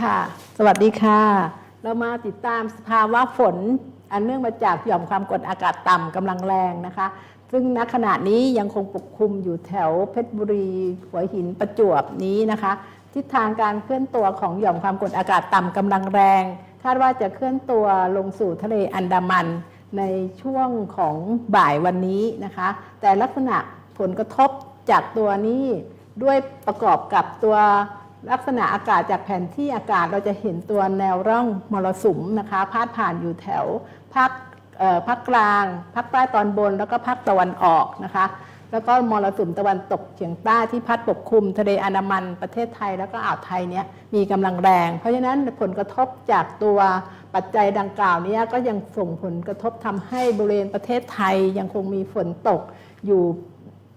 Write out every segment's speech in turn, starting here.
ค่ะ สวัสดีค่ะ เรามาติดตามสภาวะฝน อันเนื่องมาจากหย่อมความกดอากาศต่ำกำลังแรงนะคะ ซึ่งณขณะนี้ยังคงปกคลุมอยู่แถวเพชรบุรีหัวหินประจวบนี้นะคะ ทิศทางการเคลื่อนตัวของหย่อมความกดอากาศต่ำกำลังแรง คาดว่าจะเคลื่อนตัวลงสู่ทะเลอันดามันในช่วงของบ่ายวันนี้นะคะ แต่ลักษณะผลกระทบจากตัวนี้ด้วยประกอบกับตัว ลักษณะอากาศจากแผนที่อากาศเราจะเห็นตัวแนวร่องมรสุมนะคะพาดผ่านอยู่แถวภาคภาคกลางภาคใต้ตอนบน แล้วก็ภาคตะวันออกนะคะแล้วก็มรสุมตะวันตกเฉียงใต้ที่พัดปกคลุมทะเลอันดามันประเทศไทยแล้วก็อ่าวไทยเนี้ยมีกำลังแรง เพราะฉะนั้นผลกระทบจากตัวปัจจัยดังกล่าวนี้ก็ยังส่งผลกระทบทำให้บริเวณประเทศไทยยังคงมีฝนตกอยู่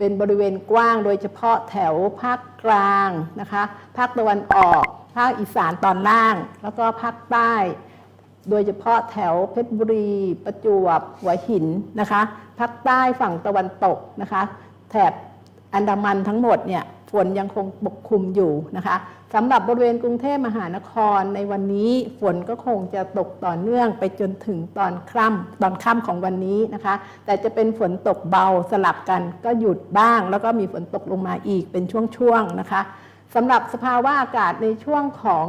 เป็นบริเวณกว้างโดยเฉพาะแถวภาคกลางนะคะภาคตะวันออก ภาคอีสานตอนล่าง แล้วก็ภาคใต้ โดยเฉพาะแถวเพชรบุรี ประจวบหัวหินนะคะภาคใต้ฝั่งตะวันตกนะคะแถบ อันดามันทั้งหมดเนี่ยฝนยังคงปกคลุมอยู่นะคะสำหรับบริเวณกรุงเทพมหานครในวันนี้ฝนก็คงจะตกต่อเนื่องไปจนถึงตอนค่ำตอนค่ำของวันนี้นะคะ แต่จะเป็นฝนตกเบาสลับกันก็หยุดบ้าง แล้วก็มีฝนตกลงมาอีกเป็นช่วงๆนะคะสำหรับสภาวะอากาศในช่วงของ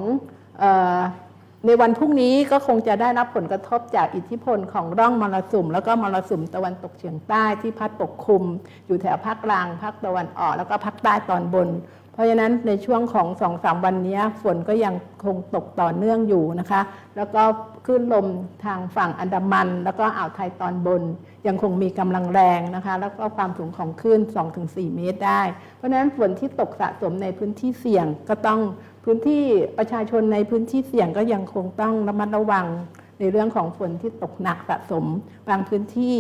ในวันพรุ่งนี้ก็คงจะได้รับผลกระทบจากอิทธิพลของร่องมรสุม แล้วก็มรสุมตะวันตกเฉียงใต้ที่พัดปกคลุม อยู่แถวภาคกลางภาคตะวันออก แล้วก็ภาคใต้ตอนบน เพราะฉะนั้นในช่วงของสองสามวันนี้ฝนก็ยังคงตกต่อเนื่องอยู่นะคะ แล้วก็คลื่นลมทางฝั่งอันดามัน แล้วก็อ่าวไทยตอนบน ยังคงมีกำลังแรงนะคะ แล้วก็ความสูงของคลื่น 2-4 เมตรได้ เพราะฉะนั้นฝนที่ตกสะสมในพื้นที่เสี่ยงก็ต้องพื้นที่ประชาชนในพื้นที่เสี่ยงก็ยังคงต้องระมัดระวังในเรื่องของฝนที่ตกหนักสะสม บางพื้นที่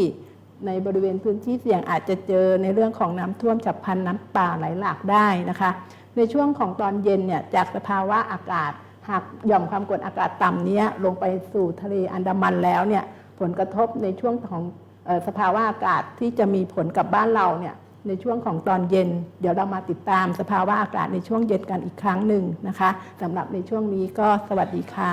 ในบริเวณพื้นที่เสี่ยงอาจจะเจอในเรื่องของน้ำท่วมฉับพลันน้ำป่าไหลหลากได้นะคะ ในช่วงของตอนเย็นเนี่ยจากสภาวะอากาศ หากหย่อมความกดอากาศต่ำนี้ลงไปสู่ทะเลอันดามันแล้วเนี่ยผลกระทบในช่วงของออสภาวะอากาศที่จะมีผลกับบ้านเราเนี่ยในช่วงของตอนเย็น เดี๋ยวเรามาติดตามสภาวะอากาศในช่วงเย็นกันอีกครั้งหนึ่งนะคะสำหรับในช่วงนี้ก็สวัสดีค่ะ